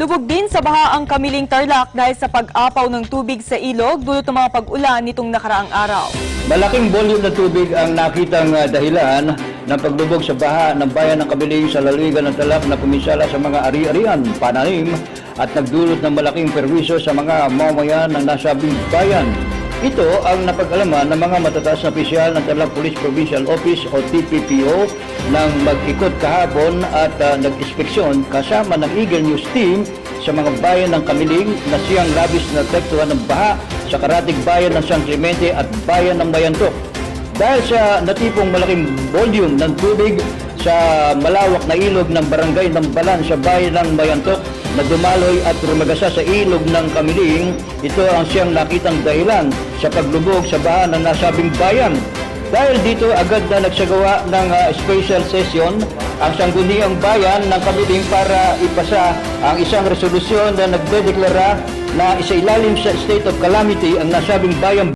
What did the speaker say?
Lubog din sa baha ang Kamiling Tarlac dahil sa pag-apaw ng tubig sa ilog dulot ng mga pag-ulan nitong nakaraang araw. Malaking volume ng tubig ang nakitang ah, dahilan ng paglubog sa baha ng bayan ng Kabiling sa laligan ng Talak na puminsala sa mga ari-arian, pananim at nagdulot ng malaking perwisyo sa mga mamamayan ng nasabing bayan. Ito ang napag-alaman ng mga matataas na opisyal ng Tarlac Police Provincial Office o TPPO nang mag-ikot kahapon at ah, nag-inspeksyon kasama ng Eagle News Team sa mga bayan ng Kamiling na siyang labis na apektuhan ng baha sa karatig bayan ng San Clemente at bayan ng Bayantok. Dahil sa natipong malaking volume ng tubig sa malawak na ilog ng barangay ng Balan sa bayan ng Bayantok na dumaloy at rumagasa sa ilog ng Kamiling, ito ang siyang nakitang dahilan sa paglubog sa baha ng nasabing bayan. Dahil dito agad na nagsagawa ng ah, special session ang sangguniang bayan ng Kamiling para ipasa ang isang resolusyon na nagdedeklara na isa ilalim sa state of calamity ang nasabing bayan